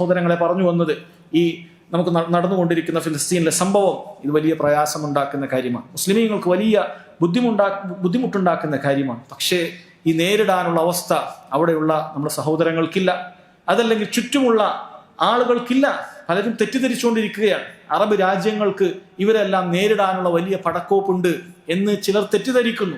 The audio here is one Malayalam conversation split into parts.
സഹോദരങ്ങളെ പറഞ്ഞു വന്നത് ഈ നമുക്ക് നടന്നുകൊണ്ടിരിക്കുന്ന ഫിലിസ്തീനിലെ സംഭവം. ഇത് വലിയ പ്രയാസമുണ്ടാക്കുന്ന കാര്യമാണ്. മുസ്ലിമീങ്ങൾക്ക് വലിയ ബുദ്ധിമുണ്ടാ ബുദ്ധിമുട്ടുണ്ടാക്കുന്ന കാര്യമാണ്. പക്ഷേ ഈ നേരിടാനുള്ള അവസ്ഥ അവിടെയുള്ള നമ്മുടെ സഹോദരങ്ങൾക്കില്ല. അതല്ലെങ്കിൽ ചുറ്റുമുള്ള ആളുകൾക്കില്ല. പലരും തെറ്റിദ്ധരിച്ചുകൊണ്ടിരിക്കുകയാണ്. അറബ് രാജ്യങ്ങൾക്ക് ഇവരെല്ലാം നേരിടാനുള്ള വലിയ പടക്കോപ്പുണ്ട് എന്ന് ചിലർ തെറ്റിദ്ധരിക്കുന്നു.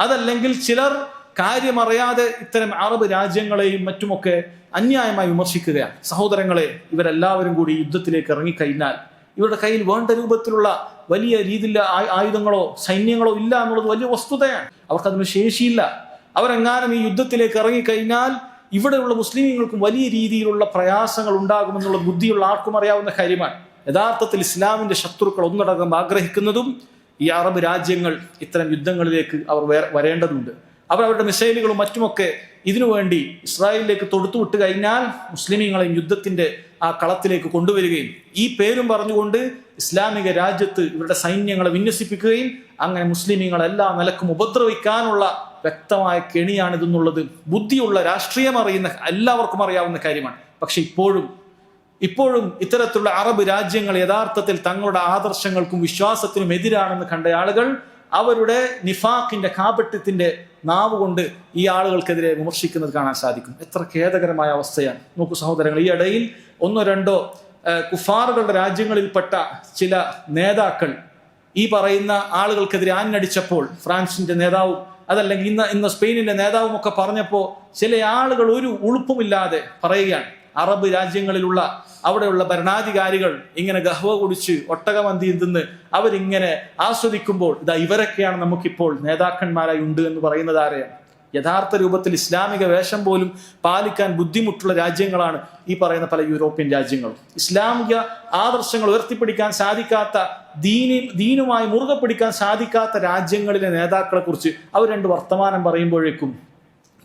അതല്ലെങ്കിൽ ചിലർ കാര്യമറിയാതെ ഇത്തരം അറബ് രാജ്യങ്ങളെയും മറ്റുമൊക്കെ അന്യായമായി വിമർശിക്കുകയാണ്. സഹോദരങ്ങളെ ഇവരെല്ലാവരും കൂടി യുദ്ധത്തിലേക്ക് ഇറങ്ങിക്കഴിഞ്ഞാൽ ഇവരുടെ കയ്യിൽ വേണ്ട രൂപത്തിലുള്ള വലിയ രീതിയിലുള്ള ആയുധങ്ങളോ സൈന്യങ്ങളോ ഇല്ല എന്നുള്ളത് വലിയ വസ്തുതയാണ്. അവർക്കതിന് ശേഷിയില്ല. അവരെങ്ങാനും ഈ യുദ്ധത്തിലേക്ക് ഇറങ്ങിക്കഴിഞ്ഞാൽ ഇവിടെയുള്ള മുസ്ലിമീങ്ങൾക്കും വലിയ രീതിയിലുള്ള പ്രയാസങ്ങൾ ഉണ്ടാകുമെന്നുള്ള ബുദ്ധിയുള്ള ആർക്കും അറിയാവുന്ന കാര്യമാണ്. യഥാർത്ഥത്തിൽ ഇസ്ലാമിന്റെ ശത്രുക്കൾ ഒന്നടങ്കം ആഗ്രഹിക്കുന്നതും ഈ അറബ് രാജ്യങ്ങൾ ഇത്തരം യുദ്ധങ്ങളിലേക്ക് അവർ വരേണ്ടതുണ്ട്. അവർ അവരുടെ മിസൈലുകളും മറ്റുമൊക്കെ ഇതിനുവേണ്ടി ഇസ്രായേലിലേക്ക് തൊടുത്തുവിട്ട് കഴിഞ്ഞാൽ മുസ്ലിമീങ്ങളെയും യുദ്ധത്തിന്റെ ആ കളത്തിലേക്ക് കൊണ്ടുവരികയും ഈ പേരും പറഞ്ഞുകൊണ്ട് ഇസ്ലാമിക രാജ്യത്ത് ഇവരുടെ സൈന്യങ്ങളെ വിന്യസിപ്പിക്കുകയും അങ്ങനെ മുസ്ലിമീങ്ങൾ എല്ലാ നിലക്കും ഉപദ്രവിക്കാനുള്ള വ്യക്തമായ കെണിയാണിതെന്നുള്ളത് ബുദ്ധിയുള്ള രാഷ്ട്രീയം അറിയുന്ന എല്ലാവർക്കും അറിയാവുന്ന കാര്യമാണ്. പക്ഷെ ഇപ്പോഴും ഇപ്പോഴും ഇത്തരത്തിലുള്ള അറബ് രാജ്യങ്ങൾ യഥാർത്ഥത്തിൽ തങ്ങളുടെ ആദർശങ്ങൾക്കും വിശ്വാസത്തിനും എതിരാണെന്ന് കണ്ട ആളുകൾ അവരുടെ നിഫാക്കിന്റെ കാപട്യത്തിന്റെ നാവ് കൊണ്ട് ഈ ആളുകൾക്കെതിരെ വിമർശിക്കുന്നത് കാണാൻ സാധിക്കും. എത്ര ഖേദകരമായ അവസ്ഥയാണ്. നോക്കൂ സഹോദരങ്ങൾ ഈ ഇടയിൽ ഒന്നോ രണ്ടോ കുഫാറുകളുടെ രാജ്യങ്ങളിൽപ്പെട്ട ചില നേതാക്കൾ ഈ പറയുന്ന ആളുകൾക്കെതിരെ ആഞ്ഞടിച്ചപ്പോൾ ഫ്രാൻസിന്റെ നേതാവും അതല്ലെങ്കിൽ ഇന്ന് ഇന്ന് സ്പെയിനിന്റെ നേതാവും ഒക്കെ പറഞ്ഞപ്പോൾ ചില ആളുകൾ ഒരു ഉളുപ്പുമില്ലാതെ പറയുകയാണ്. അറബ് രാജ്യങ്ങളിലുള്ള അവിടെയുള്ള ഭരണാധികാരികൾ ഇങ്ങനെ ഗഹ്വ കുടിച്ച് ഒട്ടകമന്തിയിൽ നിന്ന് അവരിങ്ങനെ ആസ്വദിക്കുമ്പോൾ ഇതാ ഇവരൊക്കെയാണ് നമുക്കിപ്പോൾ നേതാക്കന്മാരായി ഉണ്ട് എന്ന് പറയുന്നത് ആരെയാണ്? യഥാർത്ഥ രൂപത്തിൽ ഇസ്ലാമിക വേഷം പോലും പാലിക്കാൻ ബുദ്ധിമുട്ടുള്ള രാജ്യങ്ങളാണ് ഈ പറയുന്ന പല യൂറോപ്യൻ രാജ്യങ്ങളും. ഇസ്ലാമിക ആദർശങ്ങൾ ഉയർത്തിപ്പിടിക്കാൻ സാധിക്കാത്ത ദീനി ദീനുമായി മുറുകെ പിടിക്കാൻ സാധിക്കാത്ത രാജ്യങ്ങളിലെ നേതാക്കളെ കുറിച്ച് അവർ രണ്ട് വർത്തമാനം പറയുമ്പോഴേക്കും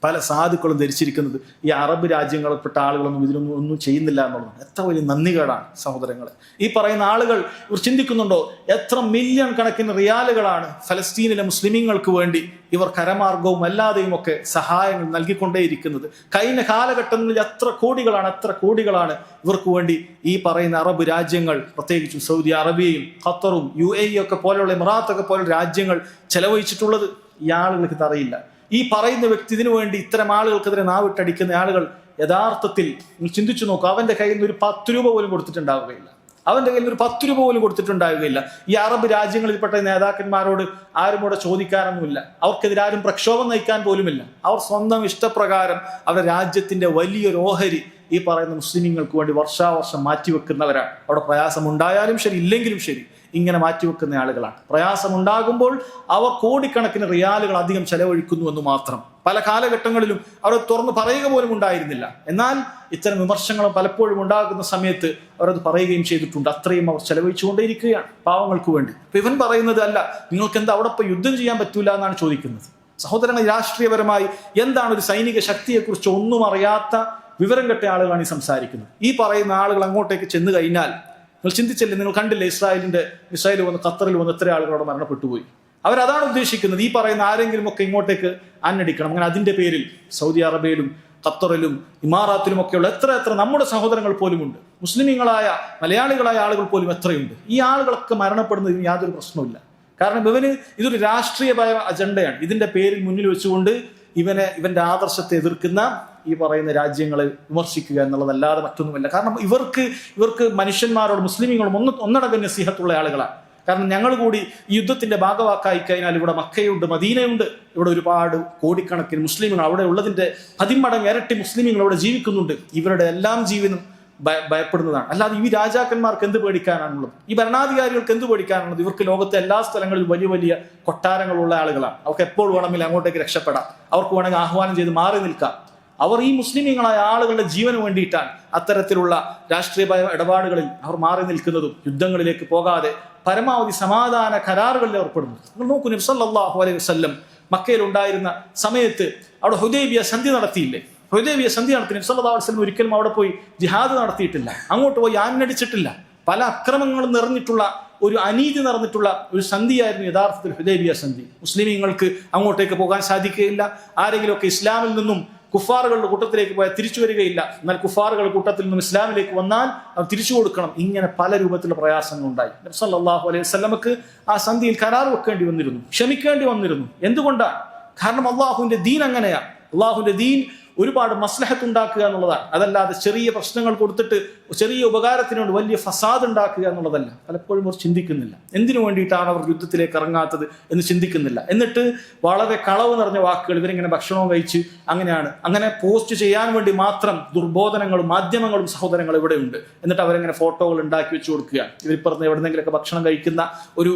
പല സാധുക്കളും ധരിച്ചിരിക്കുന്നത് ഈ അറബ് രാജ്യങ്ങളിൽപ്പെട്ട ആളുകളൊന്നും ഇതിനൊന്നും ഒന്നും ചെയ്യുന്നില്ല എന്നുള്ളതാണ്. എത്ര വലിയ നന്ദികേടാണ് സഹോദരങ്ങളെ. ഈ പറയുന്ന ആളുകൾ ഇവർ ചിന്തിക്കുന്നുണ്ടോ എത്ര മില്യൺ കണക്കിന് റിയാലുകളാണ് ഫലസ്തീനിലെ മുസ്ലിമീങ്ങൾക്ക് വേണ്ടി ഇവർ കരമാർഗവും അല്ലാതെയും ഒക്കെ സഹായങ്ങൾ നൽകിക്കൊണ്ടേയിരിക്കുന്നത്. കഴിഞ്ഞ കാലഘട്ടങ്ങളിൽ എത്ര കോടികളാണ് എത്ര കോടികളാണ് ഇവർക്ക് വേണ്ടി ഈ പറയുന്ന അറബ് രാജ്യങ്ങൾ പ്രത്യേകിച്ചും സൗദി അറേബ്യയും ഖത്തറും യു എ ഒക്കെ പോലെയുള്ള ഇമറാത്തൊക്കെ പോലുള്ള രാജ്യങ്ങൾ ചെലവഴിച്ചിട്ടുള്ളത്? ഈ ആളുകൾക്ക് ഇതറിയില്ല ഈ പറയുന്ന വ്യക്തി ഇതിനു വേണ്ടി ഇത്തരം ആളുകൾക്കെതിരെ നാവിട്ടടിക്കുന്ന ആളുകൾ യഥാർത്ഥത്തിൽ നിങ്ങൾ ചിന്തിച്ചു നോക്കൂ. അവന്റെ കയ്യിൽ നിന്ന് ഒരു പത്ത് രൂപ പോലും കൊടുത്തിട്ടുണ്ടാവുകയില്ല. അവന്റെ കയ്യിൽ ഒരു പത്ത് രൂപ പോലും കൊടുത്തിട്ടുണ്ടാവുകയില്ല. ഈ അറബ് രാജ്യങ്ങളിൽപ്പെട്ട നേതാക്കന്മാരോട് ആരും കൂടെ ചോദിക്കാനൊന്നുമില്ല. അവർക്കെതിരെ ആരും പ്രക്ഷോഭം നയിക്കാൻ പോലുമില്ല. അവർ സ്വന്തം ഇഷ്ടപ്രകാരം അവരുടെ രാജ്യത്തിന്റെ വലിയൊരു ഓഹരി ഈ പറയുന്ന മുസ്ലിങ്ങൾക്ക് വേണ്ടി വർഷാവർഷം മാറ്റിവെക്കുന്നവരാണ്. അവിടെ പ്രയാസം ഉണ്ടായാലും ശരി ഇല്ലെങ്കിലും ശരി. ഇങ്ങനെ മാറ്റിവെക്കുന്ന ആളുകളാണ്. പ്രയാസമുണ്ടാകുമ്പോൾ അവർ കോടിക്കണക്കിന് റിയാലുകൾ അധികം ചെലവഴിക്കുന്നു എന്ന് മാത്രം. പല കാലഘട്ടങ്ങളിലും അവർ തുറന്ന് പറയുക പോലും ഉണ്ടായിരുന്നില്ല. എന്നാൽ ഇത്തരം വിമർശങ്ങൾ പലപ്പോഴും ഉണ്ടാകുന്ന സമയത്ത് അവരത് പറയുകയും ചെയ്തിട്ടുണ്ട്. അത്രയും അവർ ചെലവഴിച്ചുകൊണ്ടേയിരിക്കുകയാണ് പാവങ്ങൾക്ക് വേണ്ടി. അപ്പൊ ഇവൻ പറയുന്നത് അല്ല നിങ്ങൾക്ക് എന്താ അവിടെ ഇപ്പൊ യുദ്ധം ചെയ്യാൻ പറ്റൂല എന്നാണ് ചോദിക്കുന്നത്. സഹോദരങ്ങൾ രാഷ്ട്രീയപരമായി എന്താണ് ഒരു സൈനിക ശക്തിയെക്കുറിച്ച് ഒന്നും അറിയാത്ത വിവരം കെട്ട ആളുകളാണ് ഈ സംസാരിക്കുന്നത്. ഈ പറയുന്ന ആളുകൾ അങ്ങോട്ടേക്ക് ചെന്നു കഴിഞ്ഞാൽ നിങ്ങൾ ചിന്തിച്ചല്ലേ നിങ്ങൾ കണ്ടില്ലേ ഇസ്രായേലിന്റെ ഇസ്രായേൽ വന്ന് ഖത്തറിൽ വന്ന് എത്ര ആളുകളോട് മരണപ്പെട്ടു പോയി അവരതാണ് ഉദ്ദേശിക്കുന്നത് ഈ പറയുന്ന ആരെങ്കിലും ഒക്കെ ഇങ്ങോട്ടേക്ക് അന്നടിക്കണം. അങ്ങനെ അതിന്റെ പേരിൽ സൗദി അറേബ്യയിലും ഖത്തറിലും ഇമാറാത്തിലും ഒക്കെയുള്ള എത്ര എത്ര നമ്മുടെ സഹോദരങ്ങൾ പോലുമുണ്ട്. മുസ്ലിമീങ്ങളായ മലയാളികളായ ആളുകൾ പോലും എത്രയുണ്ട്? ഈ ആളുകളൊക്കെ മരണപ്പെടുന്നതിന് യാതൊരു പ്രശ്നവുമില്ല. കാരണം ഇവന് ഇതൊരു രാഷ്ട്രീയമായ അജണ്ടയാണ്. ഇതിന്റെ പേരിൽ മുന്നിൽ വെച്ചുകൊണ്ട് ഇവനെ ഇവന്റെ ആദർശത്തെ എതിർക്കുന്ന ഈ പറയുന്ന രാജ്യങ്ങളെ വിമർശിക്കുക എന്നുള്ളതല്ലാതെ മറ്റൊന്നുമല്ല. കാരണം ഇവർക്ക് ഇവർക്ക് മനുഷ്യന്മാരോട് മുസ്ലിമീങ്ങളും ഒന്ന് ഒന്നടങ്കം നസീഹത്തുള്ള ആളുകളാണ്. കാരണം ഞങ്ങൾ കൂടി ഈ യുദ്ധത്തിന്റെ ഭാഗവാക്കായി കഴിഞ്ഞാൽ ഇവിടെ മക്കയുണ്ട് മദീനയുണ്ട്. ഇവിടെ ഒരുപാട് കോടിക്കണക്കിന് മുസ്ലിമുകൾ അവിടെ ഉള്ളതിന്റെ പതിമടങ്ങ് ഇരട്ടി മുസ്ലിമുകൾ അവിടെ ജീവിക്കുന്നുണ്ട്. ഇവരുടെ എല്ലാം ജീവനും ഭയപ്പെടുന്നതാണ്. അല്ലാതെ ഈ രാജാക്കന്മാർക്ക് എന്ത് പേടിക്കാനാണുള്ളത്? ഈ ഭരണാധികാരികൾക്ക് എന്ത് പേടിക്കാനുള്ളത് ഇവർക്ക് ലോകത്തെ എല്ലാ സ്ഥലങ്ങളിലും വലിയ വലിയ കൊട്ടാരങ്ങളുള്ള ആളുകളാണ്. അവർക്ക് എപ്പോൾ വേണമെങ്കിലും അങ്ങോട്ടേക്ക് രക്ഷപ്പെടാം. അവർക്ക് വേണമെങ്കിൽ ആഹ്വാനം ചെയ്ത് മാറി നിൽക്കാം. അവർ ഈ മുസ്ലിമീങ്ങളായ ആളുകളുടെ ജീവന് വേണ്ടിയിട്ടാണ് അത്തരത്തിലുള്ള രാഷ്ട്രീയ ഇടപാടുകളിൽ അവർ മാറി നിൽക്കുന്നതും യുദ്ധങ്ങളിലേക്ക് പോകാതെ പരമാവധി സമാധാന കരാറുകളിൽ ഏർപ്പെടുന്നു നിങ്ങൾ നോക്കൂ നബ്സല്ലാഹു അലൈഹി വസല്ലം മക്കയിൽ ഉണ്ടായിരുന്ന സമയത്ത് അവിടെ ഹുദൈബിയ സന്ധി നടത്തിയില്ലേ? ഹുദൈബിയ സന്ധി നടത്തി നബ്സല്ലാസ്ലം ഒരിക്കലും അവിടെ പോയി ജിഹാദ് നടത്തിയിട്ടില്ല. അങ്ങോട്ട് പോയി ആഞ്ഞടിച്ചിട്ടില്ല. പല അക്രമങ്ങളും നിറഞ്ഞിട്ടുള്ള ഒരു അനീതി നിറഞ്ഞിട്ടുള്ള ഒരു സന്ധിയായിരുന്നു യഥാർത്ഥത്തിൽ ഹുദൈബിയ സന്ധി മുസ്ലിമീങ്ങൾക്ക് അങ്ങോട്ടേക്ക് പോകാൻ സാധിക്കുകയില്ല. ആരെങ്കിലുമൊക്കെ ഇസ്ലാമിൽ നിന്നും കുഫാറുകളുടെ കൂട്ടത്തിലേക്ക് പോയാൽ തിരിച്ചു വരികയില്ല. എന്നാൽ കുഫാറുകളുടെ കൂട്ടത്തിൽ നിന്നും ഇസ്ലാമിലേക്ക് വന്നാൽ അത് തിരിച്ചു കൊടുക്കണം. ഇങ്ങനെ പല രൂപത്തിലുള്ള പ്രയാസങ്ങൾ ഉണ്ടായി നബ്സല്ലാഹു അലൈഹി വസ്ലമക്ക് ആ സന്ധിയിൽ കരാർ വെക്കേണ്ടി വന്നിരുന്നു. ക്ഷമിക്കേണ്ടി വന്നിരുന്നു. എന്തുകൊണ്ടാണ് കാരണം അള്ളാഹുവിന്റെ ദീൻ അങ്ങനെയാണ് അള്ളാഹുവിന്റെ ദീൻ ഒരുപാട് മസ്ലഹത്ത് ഉണ്ടാക്കുക എന്നുള്ളതാണ്. അതല്ലാതെ ചെറിയ പ്രശ്നങ്ങൾ കൊടുത്തിട്ട് ചെറിയ ഉപകാരത്തിനോട് വലിയ ഫസാദ് ഉണ്ടാക്കുക എന്നുള്ളതല്ല. പലപ്പോഴും അവർ ചിന്തിക്കുന്നില്ല. എന്തിനു വേണ്ടിയിട്ടാണ് അവർ യുദ്ധത്തിലേക്ക് ഇറങ്ങാത്തത് എന്ന് ചിന്തിക്കുന്നില്ല. എന്നിട്ട് വളരെ കളവ് നിറഞ്ഞ വാക്കുകൾ ഇവരിങ്ങനെ ഭക്ഷണവും കഴിച്ച് അങ്ങനെയാണ്. അങ്ങനെ പോസ്റ്റ് ചെയ്യാൻ വേണ്ടി മാത്രം ദുർബോധനങ്ങളും മാധ്യമങ്ങളും സഹോദരങ്ങൾ ഇവിടെ ഉണ്ട് എന്നിട്ട് അവരെങ്ങനെ ഫോട്ടോകൾ ഉണ്ടാക്കി വെച്ച് കൊടുക്കുക ഇവരിപ്പുറത്ത് എവിടെന്നെങ്കിലൊക്കെ ഭക്ഷണം കഴിക്കുന്ന ഒരു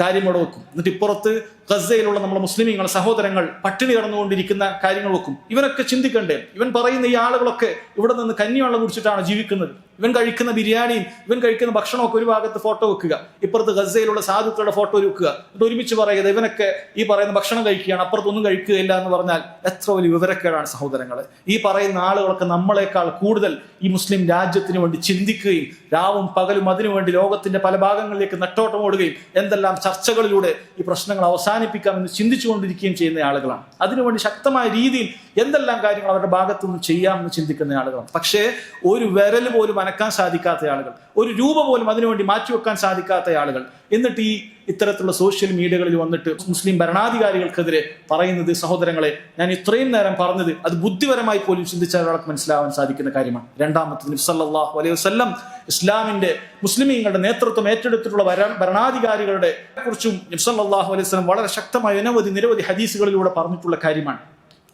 കാര്യം ഇവിടെ വെക്കും. എന്നിട്ട് ഇപ്പുറത്ത് ഗസയിലുള്ള നമ്മുടെ മുസ്ലിമീങ്ങൾ സഹോദരങ്ങൾ പട്ടിണി കടന്നുകൊണ്ടിരിക്കുന്ന കാര്യങ്ങൾ ഇവനൊക്കെ ഇവരൊക്കെ ചിന്തിക്കണ്ടേ? ഇവൻ പറയുന്ന ഈ ആളുകളൊക്കെ ഇവിടെ നിന്ന് കഞ്ഞിവെള്ളം കുടിച്ചിട്ടാണ് ജീവിക്കുന്നത്. ഇവൻ കഴിക്കുന്ന ബിരിയാണിയും ഇവൻ കഴിക്കുന്ന ഭക്ഷണമൊക്കെ ഒരു ഭാഗത്ത് ഫോട്ടോ വെക്കുക. ഇപ്പുറത്ത് ഗസയിലുള്ള സാധുക്കളുടെ ഫോട്ടോ വെക്കുക. എന്നിട്ട് ഒരുമിച്ച് പറയുക ഇവനൊക്കെ ഈ പറയുന്ന ഭക്ഷണം കഴിക്കുകയാണ് അപ്പുറത്തൊന്നും കഴിക്കുകയില്ല എന്ന് പറഞ്ഞാൽ എത്ര വലിയ വിവരക്കേടാണ് സഹോദരങ്ങൾ ഈ പറയുന്ന ആളുകളൊക്കെ നമ്മളെക്കാൾ കൂടുതൽ ഈ മുസ്ലിം രാജ്യത്തിന് വേണ്ടി ചിന്തിക്കുകയും രാവും പകലും അതിനുവേണ്ടി ലോകത്തിന്റെ പല ഭാഗങ്ങളിലേക്ക് നെട്ടോട്ടം ഓടുകയും എന്തെല്ലാം ചർച്ചകളിലൂടെ ഈ പ്രശ്നങ്ങൾ അവസാനിപ്പിക്കാമെന്ന് ചിന്തിച്ചുകൊണ്ടിരിക്കുകയും ചെയ്യുന്ന ആളുകളാണ്. അതിനുവേണ്ടി ശക്തമായ രീതിയിൽ എന്തെല്ലാം കാര്യങ്ങൾ അവരുടെ ഭാഗത്തു നിന്ന് ചെയ്യാമെന്ന് ചിന്തിക്കുന്ന ആളുകളാണ്. പക്ഷേ ഒരു വിരൽ പോലും അനക്കാൻ സാധിക്കാത്ത ആളുകൾ. ഒരു രൂപ പോലും അതിനുവേണ്ടി മാറ്റിവെക്കാൻ സാധിക്കാത്ത ആളുകൾ. എന്നിട്ട് ഈ ഇത്തരത്തിലുള്ള സോഷ്യൽ മീഡിയകളിൽ വന്നിട്ട് മുസ്ലിം ഭരണാധികാരികൾക്കെതിരെ പറയുന്നത് സഹോദരങ്ങളെ ഞാൻ ഇത്രയും നേരം പറഞ്ഞത് അത് ബുദ്ധിപരമായി പോലും ചിന്തിച്ചാൽ ഒരാൾക്ക് മനസ്സിലാവാൻ സാധിക്കുന്ന കാര്യമാണ്. രണ്ടാമത്തെ നബി സല്ലല്ലാഹു അലൈഹി വസല്ലം ഇസ്ലാമിന്റെ മുസ്ലിമീങ്ങളുടെ നേതൃത്വം ഏറ്റെടുത്തിട്ടുള്ള ഭര- ഭരണാധികാരികളുടെ കുറിച്ചും നബി സല്ലല്ലാഹു അലൈഹി വസ്ലം വളരെ ശക്തമായി അനവധി നിരവധി ഹദീസുകളിലൂടെ പറഞ്ഞിട്ടുള്ള കാര്യമാണ്.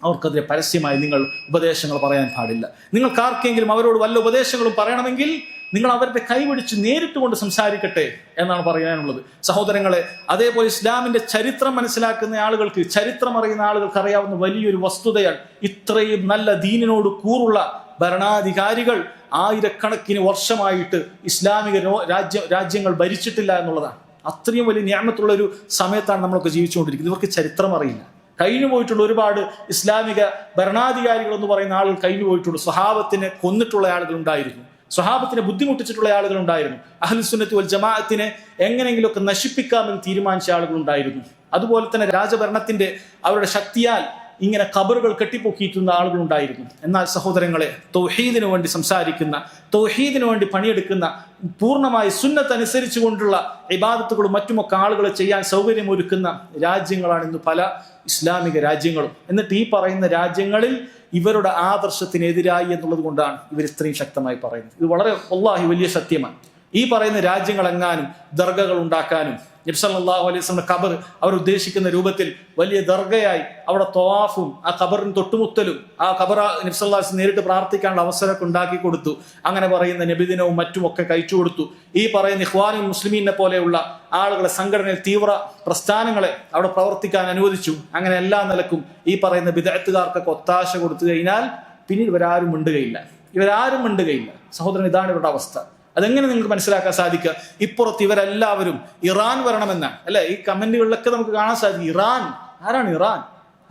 അവർക്കെതിരെ പരസ്യമായി നിങ്ങൾ ഉപദേശങ്ങൾ പറയാൻ പാടില്ല. നിങ്ങൾക്ക് ആർക്കെങ്കിലും അവരോട് വല്ല ഉപദേശങ്ങളും പറയണമെങ്കിൽ നിങ്ങൾ അവരുടെ കൈപിടിച്ച് നേരിട്ട് കൊണ്ട് സംസാരിക്കട്ടെ എന്നാണ് പറയാനുള്ളത്. സഹോദരങ്ങളെ അതേപോലെ ഇസ്ലാമിന്റെ ചരിത്രം മനസ്സിലാക്കുന്ന ആളുകൾക്ക് ചരിത്രം അറിയുന്ന ആളുകൾക്ക് അറിയാവുന്ന വലിയൊരു വസ്തുതയാണ് ഇത്രയും നല്ല ദീനിനോട് കൂറുള്ള ഭരണാധികാരികൾ ആയിരക്കണക്കിന് വർഷമായിട്ട് ഇസ്ലാമിക രാജ്യ രാജ്യങ്ങൾ ഭരിച്ചിട്ടില്ല എന്നുള്ളതാണ്. അത്രയും വലിയ ഒരു സമയത്താണ് നമ്മളൊക്കെ ജീവിച്ചുകൊണ്ടിരിക്കുന്നത്. ഇവർക്ക് ചരിത്രം അറിയില്ല. കഴിഞ്ഞു പോയിട്ടുള്ള ഒരുപാട് ഇസ്ലാമിക ഭരണാധികാരികൾ എന്ന് പറയുന്ന ആളുകൾ കഴിഞ്ഞു പോയിട്ടുള്ളൂ സ്വഹാബത്തിനെ കൊന്നിട്ടുള്ള ആളുകൾ ഉണ്ടായിരുന്നു. സ്വഹാബത്തിനെ ബുദ്ധിമുട്ടിച്ചിട്ടുള്ള ആളുകൾ ഉണ്ടായിരുന്നു. അഹ്ലുസുന്നത്ത് വൽ ജമാഅത്തിനെ എങ്ങനെയെങ്കിലുമൊക്കെ നശിപ്പിക്കാമെന്ന് തീരുമാനിച്ച ആളുകൾ ഉണ്ടായിരുന്നു. അതുപോലെ തന്നെ രാജഭരണത്തിന്റെ അവരുടെ ശക്തിയാൽ ഇങ്ങനെ ഖബറുകൾ കെട്ടിപ്പൊക്കിയിട്ടുന്ന ആളുകളുണ്ടായിരുന്നു. എന്നാൽ സഹോദരങ്ങളെ തൗഹീദിനു വേണ്ടി സംസാരിക്കുന്ന തൗഹീദിനു വേണ്ടി പണിയെടുക്കുന്ന പൂർണമായി സുന്നത്ത് അനുസരിച്ചുകൊണ്ടുള്ള ഇബാദത്തുകളും മറ്റുമൊക്കെ ആളുകൾ ചെയ്യാൻ സൗകര്യമൊരുക്കുന്ന രാജ്യങ്ങളാണ് ഇന്ന് പല ഇസ്ലാമിക രാജ്യങ്ങളും. എന്നിട്ട് ഈ പറയുന്ന രാജ്യങ്ങളിൽ ഇവരുടെ ആദർശത്തിനെതിരായി എന്നുള്ളത് കൊണ്ടാണ് ഇവർ ഇത്രയും ശക്തമായി പറയുന്നത്. ഇത് വളരെ ഒള്ളാഹി വലിയ സത്യമാണ്. ഈ പറയുന്ന രാജ്യങ്ങളെങ്ങാനും ദർഗകൾ ഉണ്ടാക്കാനും നബ്സല്ലാഹു അലൈഹി വസല്ലം ഖബർ അവർ ഉദ്ദേശിക്കുന്ന രൂപത്തിൽ വലിയ ദർഗയായി അവിടെ തൊവാഫും ആ ഖബറിന് തൊട്ടുമുത്തലും ആ ഖബർ നബ്സല്ലാസ് നേരിട്ട് പ്രാർത്ഥിക്കാനുള്ള അവസരമൊക്കെ ഉണ്ടാക്കി കൊടുത്തു. അങ്ങനെ പറയുന്ന നബിദിനവും മറ്റുമൊക്കെ കഴിച്ചു കൊടുത്തു. ഈ പറയുന്ന ഇഖ്വാനുൽ മുസ്ലിമീനെ പോലെയുള്ള ആളുകളെ സംഘടനയിൽ തീവ്ര പ്രസ്ഥാനങ്ങളെ അവിടെ പ്രവർത്തിക്കാൻ അനുവദിച്ചു. അങ്ങനെ എല്ലാ നിലക്കും ഈ പറയുന്ന വിദഗ്ധകാർക്കൊക്കെ ഒത്താശ കൊടുത്തു കഴിഞ്ഞാൽ പിന്നീട് ഇവരാരും മിണ്ടുകയില്ല. ഇവരാരും മിണ്ടുകയില്ല. സഹോദരൻ ഇതാണ് ഇവരുടെ അവസ്ഥ. അതെങ്ങനെ നിങ്ങൾക്ക് മനസ്സിലാക്കാൻ സാധിക്കുക? ഇപ്പുറത്ത് ഇവരെല്ലാവരും ഇറാൻ വരണമെന്നാണ്. അല്ലെ? ഈ കമന്റുകളിലൊക്കെ നമുക്ക് കാണാൻ സാധിക്കും. ഇറാൻ. ആരാണ് ഇറാൻ?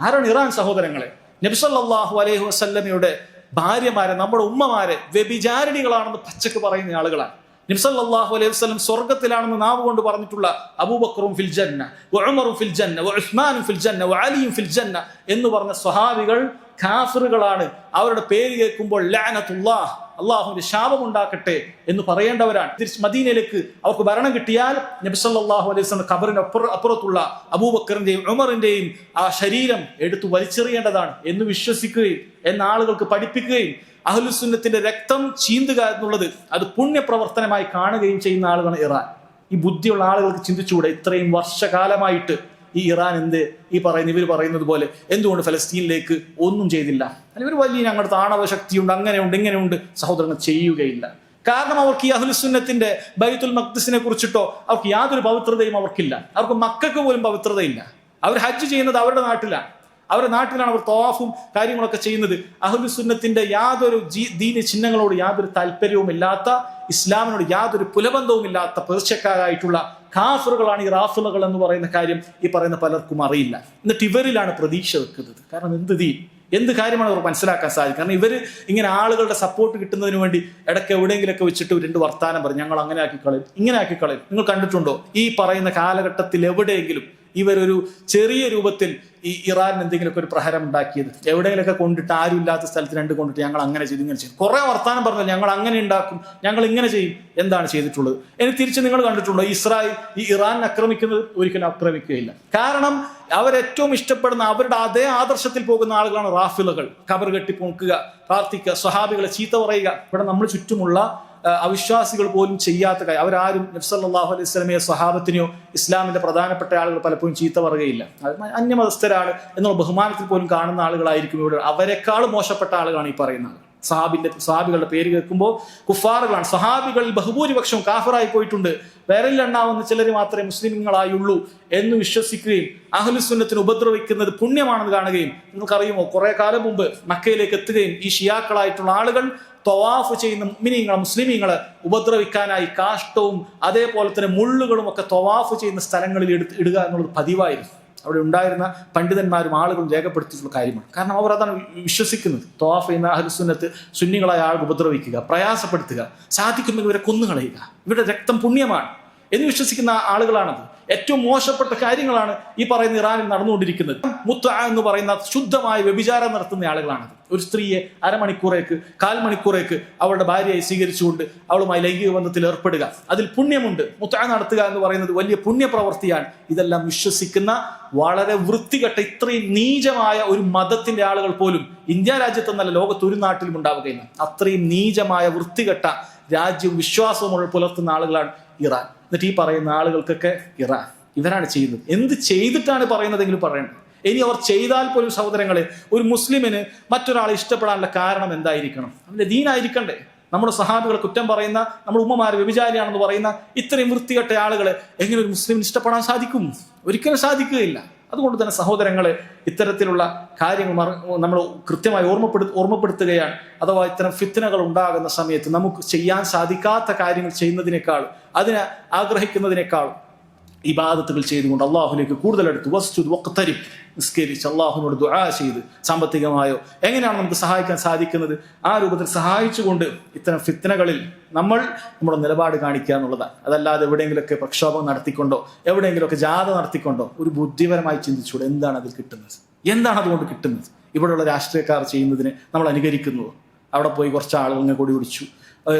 ആരാണ് ഇറാൻ സഹോദരങ്ങളെ? നബ്സല്ലാഹു അലൈഹി വസല്ലമയുടെ ഭാര്യമാരെ നമ്മുടെ ഉമ്മമാരെ വ്യഭിചാരിണികളാണെന്ന് പച്ചക്ക് പറയുന്ന ആളുകളാണ്. നബ്സല്ലാഹു അലൈഹി വസ്ലം സ്വർഗത്തിലാണെന്ന് നാവ് കൊണ്ട് പറഞ്ഞിട്ടുള്ള അബൂബക്കറും ഫിൽ ജന്ന ഉമറും ഫിൽ ജന്ന ഉസ്മാനും ഫിൽ ജന്ന അലിയും ഫിൽ ജന്ന എന്ന് പറഞ്ഞ സ്വഹാബികൾ കാഫിറുകളാണ്. അവരുടെ പേര് കേൾക്കുമ്പോൾ ലാനത്തുല്ലാഹ് അള്ളാഹുവിന്റെ ശാപം ഉണ്ടാക്കട്ടെ എന്ന് പറയേണ്ടവരാണ്. തിരിച്ച് മദീനയിലേക്ക് അവർക്ക് ഭരണം കിട്ടിയാൽ നബിസല്ലാഹു അലൈഹി വസല്ലം ഖബറിന്റെ അപ്പുറ അപ്പുറത്തുള്ള അബൂബക്കറിന്റെയും ഉമറിന്റെയും ആ ശരീരം എടുത്തു വലിച്ചെറിയേണ്ടതാണ് എന്ന് വിശ്വസിക്കുകയും എന്ന ആളുകൾക്ക് പഠിപ്പിക്കുകയും അഹ്ലുസുന്നത്തിന്റെ രക്തം ചീന്തുക എന്നുള്ളത് അത് പുണ്യപ്രവർത്തനമായി കാണുകയും ചെയ്യുന്ന ആളുകളാണ് ഇറാൻ. ഈ ബുദ്ധിയുള്ള ആളുകൾക്ക് ചിന്തിച്ചുകൂടെ ഇത്രയും വർഷകാലമായിട്ട് ഈ ഇറാൻ എന്ത്? ഈ പറയുന്ന ഇവർ പറയുന്നത് പോലെ എന്തുകൊണ്ട് ഫലസ്തീനിലേക്ക് ഒന്നും ചെയ്തില്ല? അല്ല ഇവർ വലിയ ഞങ്ങളുടെ താണവ ശക്തിയുണ്ട് അങ്ങനെയുണ്ട് ഇങ്ങനെയുണ്ട് സഹോദരങ്ങൾ ചെയ്യുകയില്ല. കാരണം അവർക്ക് ഈ അഹുലുസുന്നത്തിന്റെ ബൈത്തുൽ മക്ദിസിനെ കുറിച്ചിട്ടോ അവർക്ക് യാതൊരു പവിത്രതയും അവർക്കില്ല. അവർക്ക് മക്കൾക്ക് പോലും പവിത്രതയില്ല. അവർ ഹജ്ജ് ചെയ്യുന്നത് അവരുടെ നാട്ടിലാണ്. അവരുടെ നാട്ടിലാണ് അവർ തോഫും കാര്യങ്ങളൊക്കെ ചെയ്യുന്നത്. അഹ്ലുസുന്നത്തിന്റെ യാതൊരു ദീന ചിഹ്നങ്ങളോട് യാതൊരു താല്പര്യവും ഇല്ലാത്ത ഇസ്ലാമിനോട് യാതൊരു പുലബന്ധവും ഇല്ലാത്ത പേർച്ചക്കാരായിട്ടുള്ള കാഫറുകളാണ് ഈ റാഫുലകൾ എന്ന് പറയുന്ന കാര്യം ഈ പറയുന്ന പലർക്കും അറിയില്ല. എന്നിട്ട് ഇവരിലാണ് പ്രതീക്ഷ വെക്കുന്നത്. കാരണം എന്ത് ദീൻ? എന്ത് കാര്യമാണ് അവർ മനസ്സിലാക്കാൻ സാധിക്കും കാരണം ഇവർ ഇങ്ങനെ ആളുകളുടെ സപ്പോർട്ട് കിട്ടുന്നതിന് വേണ്ടി ഇടയ്ക്ക് എവിടെയെങ്കിലൊക്കെ വെച്ചിട്ട് രണ്ട് വർത്താനം പറയും. ഞങ്ങൾ അങ്ങനെ ആക്കി കളയും ഇങ്ങനെ ആക്കി കളയും നിങ്ങൾ കണ്ടിട്ടുണ്ടോ? ഈ പറയുന്ന കാലഘട്ടത്തിൽ എവിടെയെങ്കിലും ഇവരൊരു ചെറിയ രൂപത്തിൽ ഈ ഇറാൻ എന്തെങ്കിലുമൊക്കെ ഒരു പ്രഹരം ഉണ്ടാക്കിയത്. എവിടെയെങ്കിലൊക്കെ കൊണ്ടിട്ട് ആരും ഇല്ലാത്ത സ്ഥലത്ത് രണ്ട് കൊണ്ടിട്ട് ഞങ്ങൾ അങ്ങനെ ചെയ്തു ഇങ്ങനെ ചെയ്യും കുറെ വർത്താനം പറഞ്ഞാൽ ഞങ്ങൾ അങ്ങനെ ഉണ്ടാക്കും ഞങ്ങൾ ഇങ്ങനെ ചെയ്യും എന്താണ് ചെയ്തിട്ടുള്ളത്? ഇനി തിരിച്ച് നിങ്ങൾ കണ്ടിട്ടുണ്ടോ ഇസ്രായേൽ ഈ ഇറാൻ ആക്രമിക്കുന്നത് ഒരിക്കലും ആക്രമിക്കുകയില്ല. കാരണം അവരേറ്റവും ഇഷ്ടപ്പെടുന്ന അവരുടെ അതേ ആദർശത്തിൽ പോകുന്ന ആളുകളാണ് റാഫിലകൾ കബർ കെട്ടി പൊക്കുക പ്രാർത്ഥിക്കുക സ്വഹാബികളെ ചീത്ത പറയുക. ഇവിടെ നമ്മൾ ചുറ്റുമുള്ള അവിശ്വാസികൾ പോലും ചെയ്യാത്ത കാര്യം. അവരാരും നബ്സല്ലാഹു അലൈഹി സ്വലമയോ സ്വഹാബത്തിനെയോ ഇസ്ലാമിന്റെ പ്രധാനപ്പെട്ട ആളുകൾ പലപ്പോഴും ചീത്ത പറയുകയില്ല. അന്യമതസ്ഥരാണ് എന്നുള്ള ബഹുമാനത്തിൽ പോലും കാണുന്ന ആളുകളായിരിക്കും ഇവിടെ. അവരെക്കാൾ മോശപ്പെട്ട ആളുകളാണ് ഈ പറയുന്ന ആളുകൾ. സഹാബിന്റെ സഹാബികളുടെ പേര് കേൾക്കുമ്പോൾ കുഫാറുകളാണ്. സഹാബികളിൽ ബഹുഭൂരിപക്ഷം കാഫറായി പോയിട്ടുണ്ട്. വിരലിലെണ്ണാവുന്ന ചിലർ മാത്രമേ മുസ്ലിമുകളായുള്ളൂ എന്ന് വിശ്വസിക്കുകയും അഹ്ലുസുന്നത്തിന് ഉപദ്രവിക്കുന്നത് പുണ്യമാണെന്ന് കാണുകയും നിങ്ങൾക്കറിയുമോ? കുറെ കാലം മുമ്പ് മക്കയിലേക്ക് എത്തുകയും ഈ ഷിയാക്കളായിട്ടുള്ള ആളുകൾ തൊവാഫ് ചെയ്യുന്ന മുസ്ലിമീങ്ങളെ മുസ്ലിമീങ്ങളെ ഉപദ്രവിക്കാനായി കാഷ്ടവും അതേപോലെ തന്നെ മുള്ളുകളും ഒക്കെ തൊവാഫ് ചെയ്യുന്ന സ്ഥലങ്ങളിൽ എടുത്ത് ഇടുക എന്നുള്ളത് പതിവായിരുന്നു. അവിടെ ഉണ്ടായിരുന്ന പണ്ഡിതന്മാരും ആളുകളും രേഖപ്പെടുത്തിയിട്ടുള്ള കാര്യമാണ്. കാരണം അവർ അതാണ് വിശ്വസിക്കുന്നത്. തൊവാഫ് ചെയ്യുന്ന അഹലുസുന്നത്ത് സുന്നികളായ ആൾക്ക് ഉപദ്രവിക്കുക പ്രയാസപ്പെടുത്തുക സാധിക്കുമെങ്കിൽ ഇവരെ കൊന്നുകളയുക. ഇവരുടെ രക്തം പുണ്യമാണ്. എന്ന് വിശ്വസിക്കുന്ന ആളുകളാണത്. ഏറ്റവും മോശപ്പെട്ട കാര്യങ്ങളാണ് ഈ പറയുന്ന ഇറാനിൽ നടന്നുകൊണ്ടിരിക്കുന്നത്. മുത്ത എന്ന് പറയുന്ന ശുദ്ധമായ വ്യഭിചാരം നടത്തുന്ന ആളുകളാണത്. ഒരു സ്ത്രീയെ അരമണിക്കൂറേക്ക് കാൽ മണിക്കൂറേക്ക് അവളുടെ ഭാര്യയെ സ്വീകരിച്ചുകൊണ്ട് അവളുമായി ലൈംഗിക ബന്ധത്തിൽ ഏർപ്പെടുക. അതിൽ പുണ്യമുണ്ട്. മുത്ത നടത്തുക എന്ന് പറയുന്നത് വലിയ പുണ്യപ്രവൃത്തിയാണ്. ഇതെല്ലാം വിശ്വസിക്കുന്ന വളരെ വൃത്തികെട്ട ഇത്രയും നീചമായ ഒരു മതത്തിന്റെ ആളുകൾ പോലും ഇന്ത്യ രാജ്യത്തെന്നല്ല ലോകത്ത് ഒരു നാട്ടിലും ഉണ്ടാവുകയില്ല. അത്രയും നീചമായ വൃത്തികെട്ട രാജ്യവും വിശ്വാസവും പുലർത്തുന്ന ആളുകളാണ് ഇറാൻ. എന്നിട്ട് ഈ പറയുന്ന ആളുകൾക്കൊക്കെ ഇറാൻ. ഇവരാണ് ചെയ്യുന്നത്. എന്ത് ചെയ്തിട്ടാണ് പറയുന്നതെങ്കിലും പറയണം. ഇനി അവർ ചെയ്താൽ പോലും സഹോദരങ്ങളെ ഒരു മുസ്ലിമിന് മറ്റൊരാളെ ഇഷ്ടപ്പെടാനുള്ള കാരണം എന്തായിരിക്കണം? അവന്റെ ദീനായിരിക്കണ്ടേ. നമ്മുടെ സഹാബികൾ കുറ്റം പറയുന്ന നമ്മുടെ ഉമ്മമാർ വ്യഭിചാരിയാണെന്ന് പറയുന്ന ഇത്രയും വൃത്തികെട്ട ആളുകളെ എങ്ങനെ ഒരു മുസ്ലിമിന് ഇഷ്ടപ്പെടാൻ സാധിക്കും? ഒരിക്കലും സാധിക്കുകയില്ല. അതുകൊണ്ട് തന്നെ സഹോദരങ്ങളെ ഇത്തരത്തിലുള്ള കാര്യങ്ങൾ നമ്മൾ കൃത്യമായി ഓർമ്മപ്പെടു ഓർമ്മപ്പെടുത്തുകയാണ്. അഥവാ ഇത്തരം ഫിത്തനകൾ ഉണ്ടാകുന്ന സമയത്ത് നമുക്ക് ചെയ്യാൻ സാധിക്കാത്ത കാര്യങ്ങൾ ചെയ്യുന്നതിനേക്കാൾ അതിനെ ആഗ്രഹിക്കുന്നതിനേക്കാൾ ഇബാദത്തുകൾ ചെയ്തുകൊണ്ട് അള്ളാഹുലേക്ക് കൂടുതൽ അടുത്ത് വസ്തുത് വക്തരി നിസ്കരിച്ച് അള്ളാഹുവിനോട് ദുആ ചെയ്ത് സാമ്പത്തികമായോ എങ്ങനെയാണ് നമുക്ക് സഹായിക്കാൻ സാധിക്കുന്നത്? ആ രൂപത്തിൽ സഹായിച്ചുകൊണ്ട് ഇത്തരം ഫിത്തനകളിൽ നമ്മൾ നമ്മുടെ നിലപാട് കാണിക്കുക എന്നുള്ളതാണ്. അതല്ലാതെ എവിടെയെങ്കിലുമൊക്കെ പ്രക്ഷോഭം നടത്തിക്കൊണ്ടോ എവിടെയെങ്കിലുമൊക്കെ ജാഥ നടത്തിക്കൊണ്ടോ ഒരു ബുദ്ധിപരമായി ചിന്തിച്ചുകൂടെ എന്താണ് അതിൽ കിട്ടുന്നത്? എന്താണ് അതുകൊണ്ട് കിട്ടുന്നത്? ഇവിടെയുള്ള രാഷ്ട്രീയക്കാർ ചെയ്യുന്നതിന് നമ്മൾ അനുകരിക്കുന്നു അവിടെ പോയി കുറച്ച് ആളുകളെ കൂടി പിടിച്ചു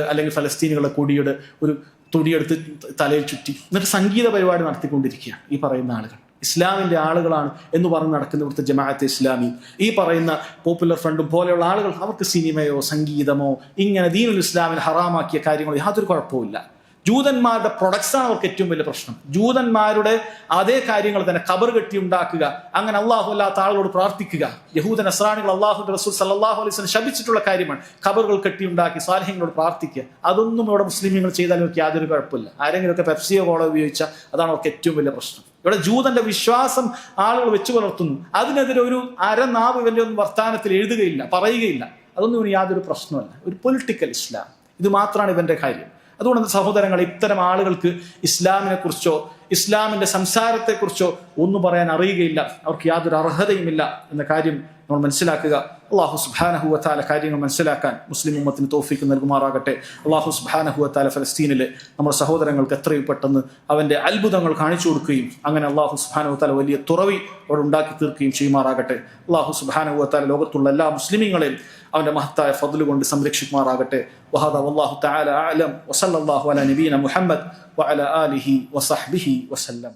അല്ലെങ്കിൽ ഫലസ്തീനുകളെ കൂടിയുടെ ഒരു തുടിയെടുത്ത് തലയിൽ ചുറ്റി. എന്നിട്ട് സംഗീത പരിപാടി നടത്തിക്കൊണ്ടിരിക്കുകയാണ് ഈ പറയുന്ന ആളുകൾ. ഇസ്ലാമിന്റെ ആളുകളാണ് എന്ന് പറഞ്ഞ് നടക്കുന്ന ഇവിടുത്തെ ജമാഅത്തെ ഇസ്ലാമി. ഈ പറയുന്ന പോപ്പുലർ ഫ്രണ്ടും പോലെയുള്ള ആളുകൾ അവർക്ക് സിനിമയോ സംഗീതമോ ഇങ്ങനെ ദീനുൽ ഇസ്ലാമിൽ ഹറാമാക്കിയ കാര്യങ്ങളോ യാതൊരു കുഴപ്പമില്ല ജൂതന്മാരുടെ പ്രൊഡക്ട്സ് ആണ് അവർക്ക് ഏറ്റവും വലിയ പ്രശ്നം. ജൂതന്മാരുടെ അതേ കാര്യങ്ങൾ തന്നെ കബർ കെട്ടി ഉണ്ടാക്കുക അങ്ങനെ അള്ളാഹു അല്ലാത്ത ആളുകളോട് പ്രാർത്ഥിക്കുക. യഹൂദൻ അസ്രാണികൾ അള്ളാഹു റസൂൽ സല്ലാഹു അലൈസ് ശപിച്ചിട്ടുള്ള കാര്യമാണ്. കബറുകൾ കെട്ടി ഉണ്ടാക്കി സാലഹ്യങ്ങളോട് പ്രാർത്ഥിക്കുക. അതൊന്നും ഇവിടെ മുസ്ലിമീങ്ങൾ ചെയ്താലും അവർക്ക് യാതൊരു കുഴപ്പമില്ല. ആരെങ്കിലുമൊക്കെ പെപ്സിയോ കോളോ ഉപയോഗിച്ചാൽ അതാണ് അവർക്ക് ഏറ്റവും വലിയ പ്രശ്നം. ഇവിടെ ജൂതന്റെ വിശ്വാസം ആളുകൾ വെച്ചു പുലർത്തുന്നു. അതിനെതിരെ ഒരു അരനാവ് വലിയ ഒന്നും വർത്താനത്തിൽ എഴുതുകയില്ല പറയുകയില്ല. അതൊന്നും യാതൊരു പ്രശ്നമല്ല ഒരു പൊളിറ്റിക്കൽ ഇസ്ലാം ഇത് മാത്രമാണ് ഇവന്റെ കാര്യം. അതുകൊണ്ട് സഹോദരങ്ങൾ ഇത്തരം ആളുകൾക്ക് ഇസ്ലാമിനെ കുറിച്ചോ ഇസ്ലാമിന്റെ സംസാരത്തെക്കുറിച്ചോ ഒന്നും പറയാൻ അറിയുകയില്ല. അവർക്ക് യാതൊരു അർഹതയുമില്ല എന്ന കാര്യം നമ്മൾ മനസ്സിലാക്കുക. അള്ളാഹു സുബാനഹുവത്താല കാര്യങ്ങൾ മനസ്സിലാക്കാൻ മുസ്ലിം ഉമ്മത്തിന് തോഫിക്ക് നൽകുമാറാകട്ടെ. അള്ളാഹു സുബാനഹുവത്താല ഫലസ്തീനിൽ നമ്മുടെ സഹോദരങ്ങൾക്ക് എത്രയും പെട്ടെന്ന് അവന്റെ അത്ഭുതങ്ങൾ കാണിച്ചു കൊടുക്കുകയും അങ്ങനെ അള്ളാഹു സുബാനഹുത്താല വലിയ തുറവി അവിടെ ഉണ്ടാക്കി തീർക്കുകയും ചെയ്യുമാറാകട്ടെ. അള്ളാഹു സുബാനഹുവത്താല ലോകത്തുള്ള എല്ലാ മുസ്ലിമീങ്ങളെയും അവന്റെ മഹത്തായ ഫതിൽ കൊണ്ട് സംരക്ഷിക്കുമാറാകട്ടെ. വഹദ അള്ളാഹു താല ആലം വസല്ലാഹു അല നബീന മുഹമ്മദ് വഅല ആലിഹി വസഹ്ബിഹി വസല്ലം.